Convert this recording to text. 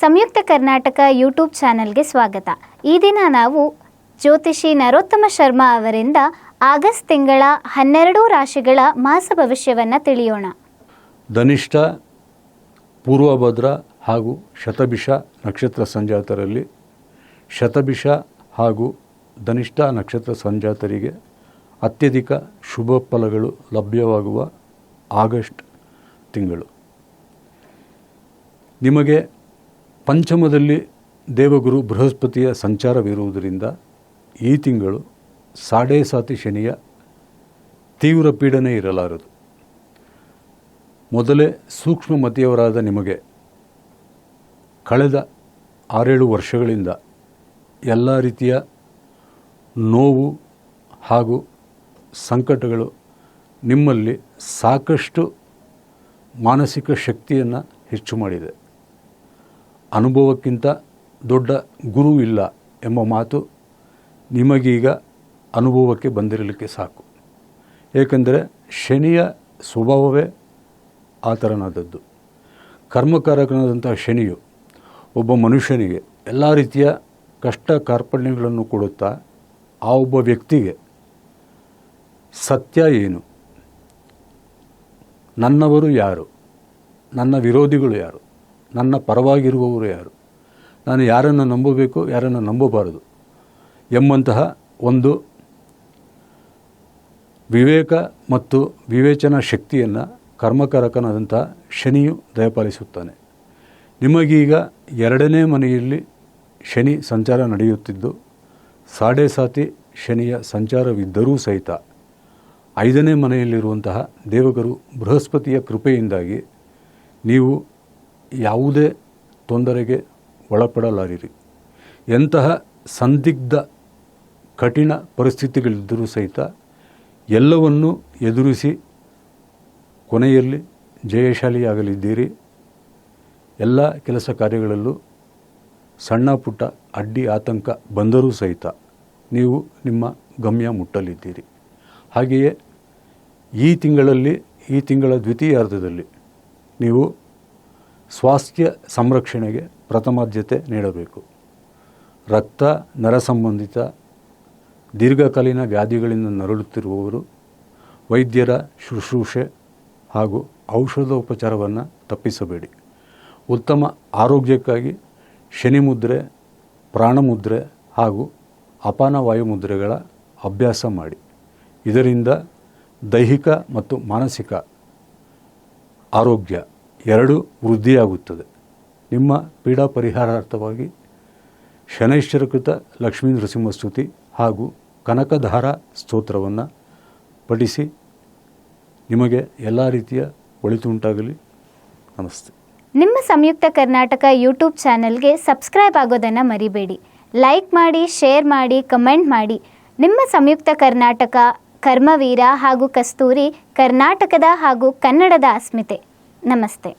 ಸಂಯುಕ್ತ Karnataka YouTube ಚಾನೆಲ್ಗೆ ಸ್ವಾಗತ. ಈ ದಿನ ನಾವು ಜ್ಯೋತಿಷಿ ನರೋತ್ತಮ ಶರ್ಮಾ ಅವರಿಂದ ಆಗಸ್ಟ್ ತಿಂಗಳ ಹನ್ನೆರಡು ರಾಶಿಗಳ ಮಾಸ ಭವಿಷ್ಯವನ್ನು ತಿಳಿಯೋಣ. ಧನಿಷ್ಠ, ಪೂರ್ವಭದ್ರ ಹಾಗೂ ಶತಭಿಷ ನಕ್ಷತ್ರ ಸಂಜಾತರಲ್ಲಿ, ಶತಭಿಷ ಹಾಗೂ ಧನಿಷ್ಠ ನಕ್ಷತ್ರ ಸಂಜಾತರಿಗೆ ಅತ್ಯಧಿಕ ಶುಭ ಫಲಗಳು ಲಭ್ಯವಾಗುವ ಆಗಸ್ಟ್ ತಿಂಗಳು. ನಿಮಗೆ ಪಂಚಮದಲ್ಲಿ ದೇವಗುರು ಬೃಹಸ್ಪತಿಯ ಸಂಚಾರವಿರುವುದರಿಂದ ಈ ತಿಂಗಳು ಸಾಡೇ ಸಾತಿ ಶನಿಯ ತೀವ್ರ ಪೀಡನೆ ಇರಲಾರದು. ಮೊದಲೇ ಸೂಕ್ಷ್ಮಮತಿಯವರಾದ ನಿಮಗೆ ಕಳೆದ ಆರೇಳು ವರ್ಷಗಳಿಂದ ಎಲ್ಲ ರೀತಿಯ ನೋವು ಹಾಗೂ ಸಂಕಟಗಳು ನಿಮ್ಮಲ್ಲಿ ಸಾಕಷ್ಟು ಮಾನಸಿಕ ಶಕ್ತಿಯನ್ನು ಹೆಚ್ಚು ಮಾಡಿದೆ. ಅನುಭವಕ್ಕಿಂತ ದೊಡ್ಡ ಗುರು ಇಲ್ಲ ಎಂಬ ಮಾತು ನಿಮಗೀಗ ಅನುಭವಕ್ಕೆ ಬಂದಿರಲಿಕ್ಕೆ ಸಾಕು. ಏಕೆಂದರೆ ಶನಿಯ ಸ್ವಭಾವವೇ ಆ ಥರನಾದದ್ದು ಕರ್ಮಕಾರಕನಾದಂಥ ಶನಿಯು ಒಬ್ಬ ಮನುಷ್ಯನಿಗೆ ಎಲ್ಲ ರೀತಿಯ ಕಷ್ಟ ಕಾರ್ಪಣ್ಯಗಳನ್ನು ಕೊಡುತ್ತಾ ಆ ಒಬ್ಬ ವ್ಯಕ್ತಿಗೆ, ಸತ್ಯ ಏನು? ನನ್ನವರು ಯಾರು? ನನ್ನ ವಿರೋಧಿಗಳು ಯಾರು? ನನ್ನ ಪರವಾಗಿರುವವರು ಯಾರು? ನಾನು ಯಾರನ್ನು ನಂಬಬೇಕು, ಯಾರನ್ನು ನಂಬಬಾರದು? ಎಂಬಂತಹ ಒಂದು ವಿವೇಕ ಮತ್ತು ವಿವೇಚನಾ ಶಕ್ತಿಯನ್ನು ಕರ್ಮಕಾರಕನಾದಂಥ ಶನಿಯು ದಯಪಾಲಿಸುತ್ತಾನೆ. ನಿಮಗೀಗ ಎರಡನೇ ಮನೆಯಲ್ಲಿ ಶನಿ ಸಂಚಾರ ನಡೆಯುತ್ತಿದ್ದು, ಸಾಡೆ ಸಾತಿ ಶನಿಯ ಸಂಚಾರವಿದ್ದರೂ ಸಹಿತ ಐದನೇ ಮನೆಯಲ್ಲಿರುವಂತಹ ದೇವಗರು ಬೃಹಸ್ಪತಿಯ ಕೃಪೆಯಿಂದಾಗಿ ನೀವು ಯಾವುದೇ ತೊಂದರೆಗೆ ಒಳಪಡಲಾರಿರಿ. ಎಂತಹ ಸಂದಿಗ್ಧ, ಕಠಿಣ ಪರಿಸ್ಥಿತಿಗಳಿದ್ದರೂ ಸಹಿತ ಎಲ್ಲವನ್ನೂ ಎದುರಿಸಿ ಕೊನೆಯಲ್ಲಿ ಜಯಶಾಲಿಯಾಗಲಿದ್ದೀರಿ. ಎಲ್ಲ ಕೆಲಸ ಕಾರ್ಯಗಳಲ್ಲೂ ಸಣ್ಣ ಪುಟ್ಟ ಅಡ್ಡಿ ಆತಂಕ ಬಂದರೂ ಸಹಿತ ನೀವು ನಿಮ್ಮ ಗಮ್ಯ ಮುಟ್ಟಲಿದ್ದೀರಿ. ಹಾಗೆಯೇ ಈ ತಿಂಗಳಲ್ಲಿ, ಈ ತಿಂಗಳ ದ್ವಿತೀಯಾರ್ಧದಲ್ಲಿ ನೀವು ಸ್ವಾಸ್ಥ್ಯ ಸಂರಕ್ಷಣೆಗೆ ಪ್ರಥಮಾದ್ಯತೆ ನೀಡಬೇಕು. ರಕ್ತ, ನರ ಸಂಬಂಧಿತ, ದೀರ್ಘಕಾಲೀನ ವ್ಯಾಧಿಗಳಿಂದ ನರಳುತ್ತಿರುವವರು, ವೈದ್ಯರ ಶುಶ್ರೂಷೆ ಹಾಗೂ ಔಷಧೋಪಚಾರವನ್ನು ತಪ್ಪಿಸಬೇಡಿ. ಉತ್ತಮ ಆರೋಗ್ಯಕ್ಕಾಗಿ ಶನಿಮುದ್ರೆ, ಪ್ರಾಣಮುದ್ರೆ ಹಾಗೂ ಅಪಾನ ವಾಯುಮುದ್ರೆಗಳ ಅಭ್ಯಾಸ ಮಾಡಿ. ಇದರಿಂದ ದೈಹಿಕ ಮತ್ತು ಮಾನಸಿಕ ಆರೋಗ್ಯ ಎರಡೂ ವೃದ್ಧಿಯಾಗುತ್ತದೆ. ನಿಮ್ಮ ಪೀಡಾ ಪರಿಹಾರಾರ್ಥವಾಗಿ ಶನೈಶ್ವರಕೃತ ಲಕ್ಷ್ಮೀ ನೃಸಿಂಹಸ್ತುತಿ ಹಾಗೂ ಕನಕಧಾರ ಸ್ತೋತ್ರವನ್ನು ಪಠಿಸಿ ನಿಮಗೆ ಎಲ್ಲ ರೀತಿಯ ಒಳಿತುಂಟಾಗಲಿ. ನಮಸ್ತೆ. ನಿಮ್ಮ ಸಂಯುಕ್ತ ಕರ್ನಾಟಕ ಯೂಟ್ಯೂಬ್ ಚಾನೆಲ್ಗೆ ಸಬ್ಸ್ಕ್ರೈಬ್ ಆಗೋದನ್ನು ಮರಿಬೇಡಿ. ಲೈಕ್ ಮಾಡಿ, ಶೇರ್ ಮಾಡಿ, ಕಮೆಂಟ್ ಮಾಡಿ. ನಿಮ್ಮ ಸಂಯುಕ್ತ ಕರ್ನಾಟಕ ಕರ್ಮವೀರ ಹಾಗೂ ಕಸ್ತೂರಿ ಕರ್ನಾಟಕದ ಹಾಗೂ ಕನ್ನಡದ ಅಸ್ಮಿತೆ. ನಮಸ್ತೆ